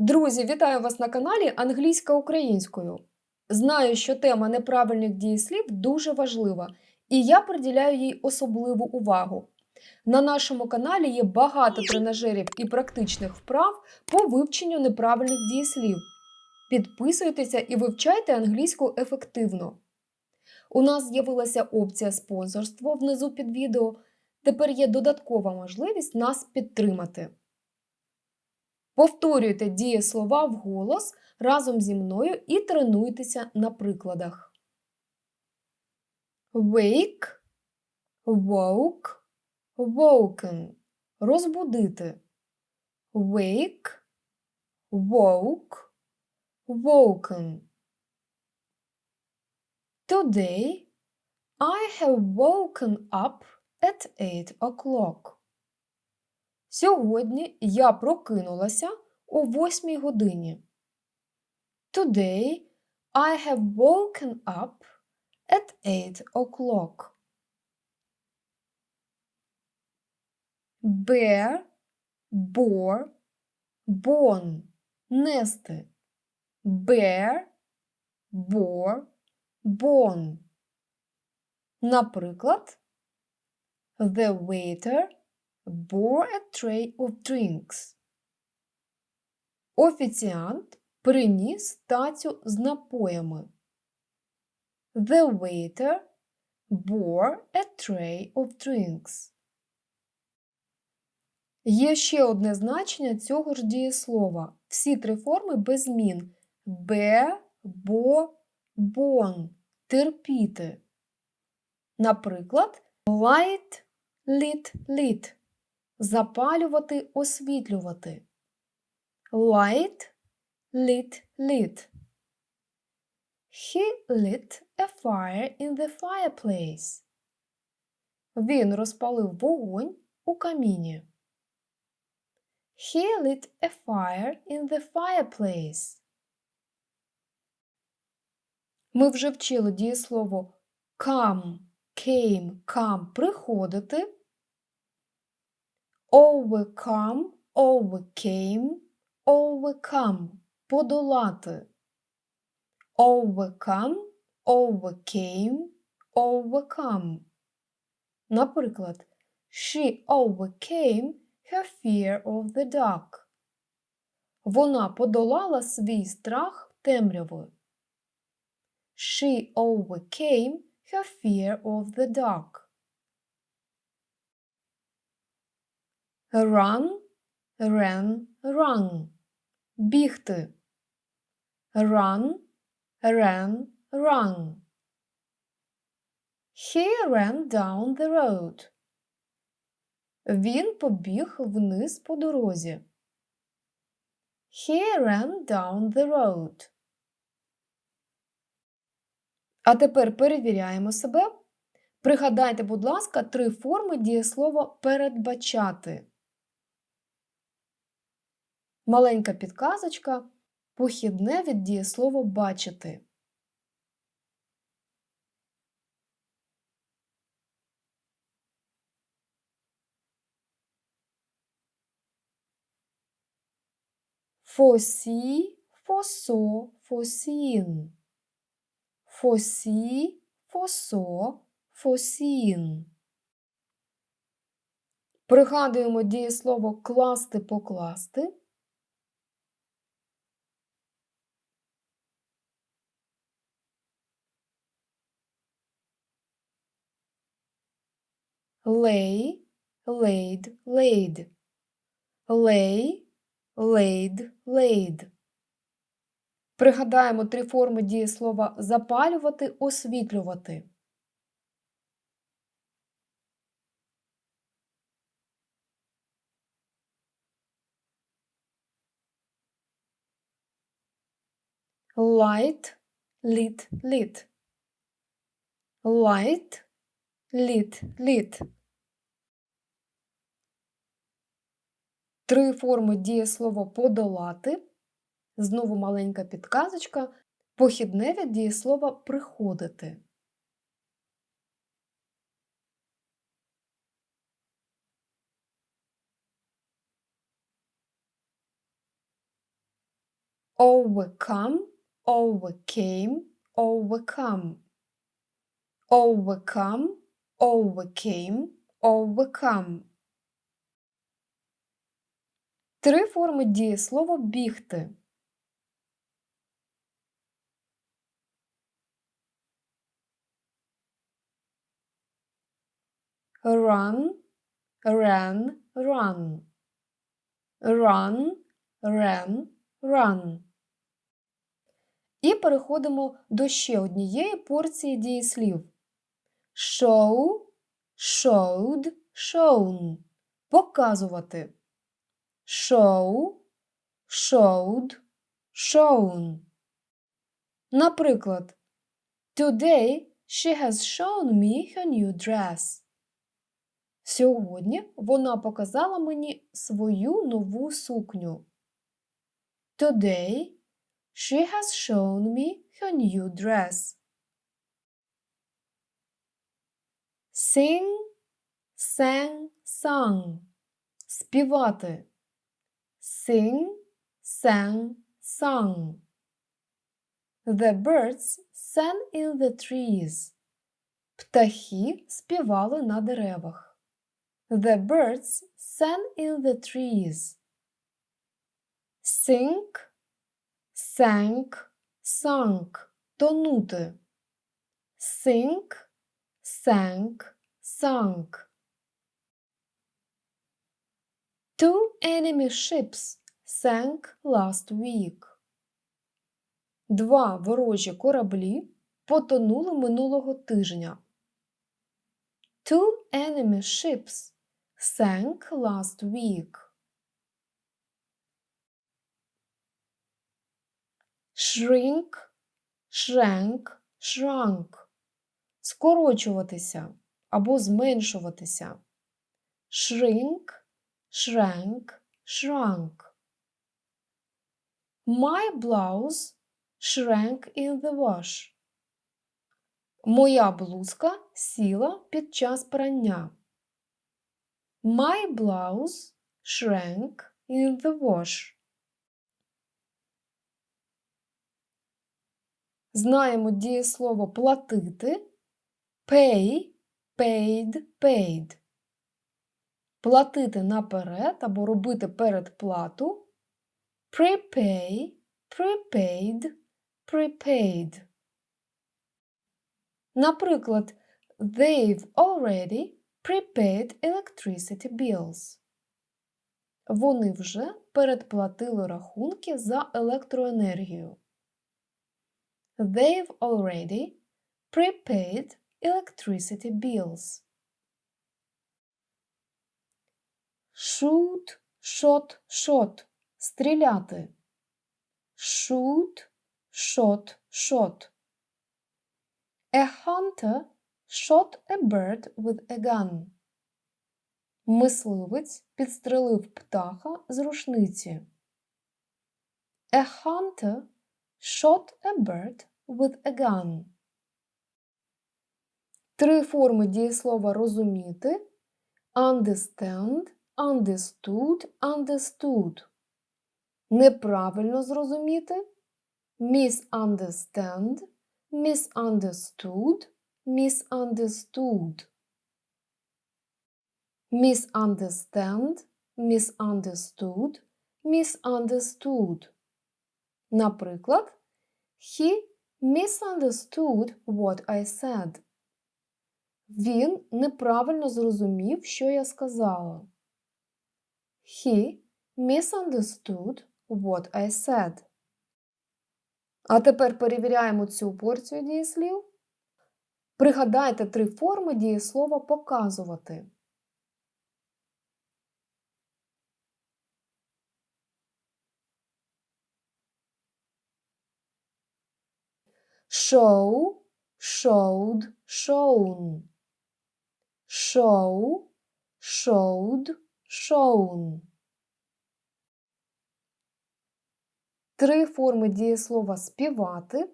Друзі, вітаю вас на каналі Англійська українською. Знаю, що тема неправильних дієслів дуже важлива, і я приділяю їй особливу увагу. На нашому каналі є багато тренажерів і практичних вправ по вивченню неправильних дієслів. Підписуйтеся і вивчайте англійську ефективно. У нас з'явилася опція спонсорство внизу під відео. Тепер є додаткова можливість нас підтримати. Повторюйте дієслова вголос разом зі мною і тренуйтеся на прикладах. Wake, woke, woken. Розбудити. Wake, woke, woken. Today I have woken up at 8 o'clock. Сьогодні я прокинулася о 8 годині. Today I have woken up at 8 o'clock. Bear, bore, born. Нести. Bear, bore, born. Наприклад, The waiter bore a tray of drinks. Офіціант приніс тацю з напоями. The waiter bore a tray of drinks. Є ще одне значення цього ж дієслова. Всі три форми без змін. Бе, бо, бон. Терпіти. Наприклад, light, lit, lit. Запалювати, освітлювати. Light, lit, lit. He lit a fire in the fireplace. Він розпалив вогонь у каміні. He lit a fire in the fireplace. Ми вже вчили дієслово come, came, come приходити. Overcome, overcame, overcome подолати. Overcome, overcame, overcome. Наприклад, she overcame her fear of the dark. Вона подолала свій страх темряви. She overcame her fear of the dark. Run, ran, run. Бігти. Run, ran, run. He ran down the road. Він побіг вниз по дорозі. He ran down the road. А тепер перевіряємо себе. Пригадайте, будь ласка, три форми дієслова передбачати. Маленька підказочка похідне від дієслова бачити. Foresee, foresaw, foreseen. Foresee, foresaw, foreseen. Пригадуємо дієслово класти покласти. Lay, laid, laid. Lay, laid, laid. Пригадаємо три форми дієслова запалювати, освітлювати. Light, lit, lit. Light, lit, lit. Три форми дієслова подолати. Знову маленька підказочка. Похідне від дієслова приходити. overcome, overcame, overcome. Overcome, overcame, overcome. Три форми дієслова бігти. Run, ran, run. Run, ran, run. І переходимо до ще однієї порції дієслів. Show, showed, shown. Показувати. Show, showed, shown. Наприклад, Today she has shown me her new dress. Сьогодні вона показала мені свою нову сукню. Today she has shown me her new dress. Sing, sang, sung. Співати. Sing, sang, sung. The birds sang in the trees. Птахи співали на деревах. The birds sang in the trees. Sink, sank, sunk. Тонути. Sink, sank, sunk. Two enemy ships sank last week. Два ворожі кораблі потонули минулого тижня. Two enemy ships sank last week. Shrink, shrank, shrunk. Скорочуватися або зменшуватися. Shrink, shrank, shrunk. My blouse shrank in the wash. Моя блузка сіла під час прання. My blouse shrank in the wash. Знаємо дієслово платити. Pay, paid, paid. Платити наперед або робити передплату. Prepay, prepaid, prepaid. Наприклад, they've already prepaid electricity bills. Вони вже передплатили рахунки за електроенергію. They've already prepaid electricity bills. Shoot, shot, shot. Стріляти. Shoot, shot, shot. A hunter shot a bird with a gun. Мисливець підстрелив птаха з рушниці. A hunter shot a bird with a gun. Три форми дієслова розуміти understand, understood, understood. Неправильно зрозуміти misunderstand, misunderstood, misunderstood. Misunderstand, misunderstood, misunderstood. Наприклад, He misunderstood what I said. Він неправильно зрозумів, що я сказала. He misunderstood what I said. А тепер перевіряємо цю порцію дієслів. Пригадайте три форми дієслова показувати. Show, showed, shown. Show, showed, shown. Три форми дієслова співати.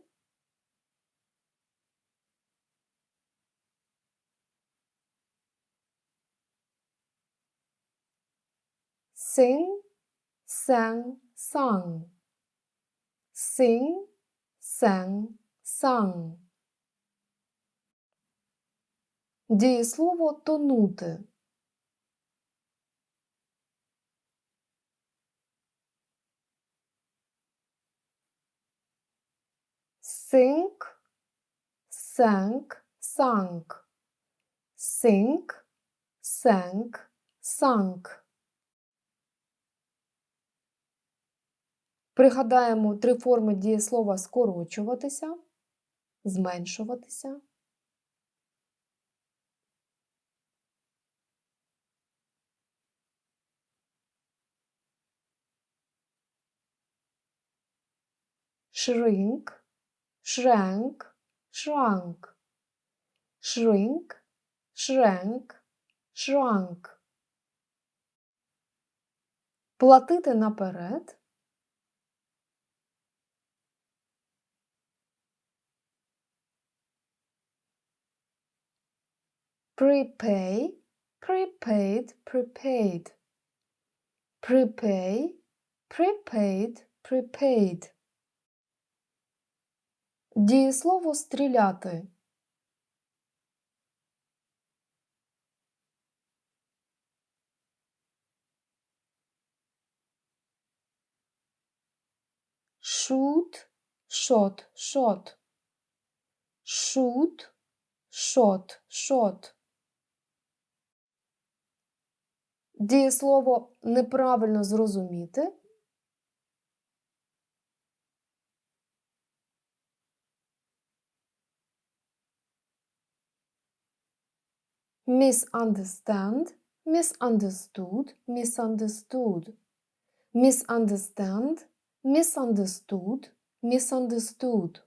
Sing, sang, sung. sing, sang, sang. Дієслово тонути. Sink, sank, sank. Sink, sank, sank. Пригадаємо три форми дієслова скорочуватися, зменшуватися. Shrink, shrank, shrunk. Shrink, shrank, shrunk. Платити наперед. Prepay, prepaid, prepaid. Prepay, prepaid, prepaid. Дієслово стріляти. Shoot, shot, shot. Shoot, shot, shot. Дієслово неправильно зрозуміти. Misunderstand, misunderstood, misunderstood. Misunderstand, misunderstood, misunderstood.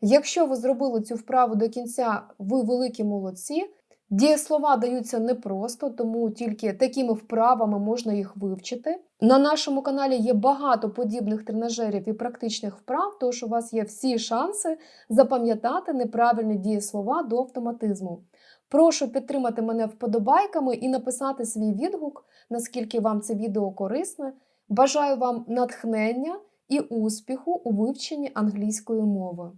Якщо ви зробили цю вправу до кінця, ви великі молодці. Дієслова даються непросто, тому тільки такими вправами можна їх вивчити. На нашому каналі є багато подібних тренажерів і практичних вправ, тож у вас є всі шанси запам'ятати неправильні дієслова до автоматизму. Прошу підтримати мене вподобайками і написати свій відгук, наскільки вам це відео корисне. Бажаю вам натхнення і успіху у вивченні англійської мови.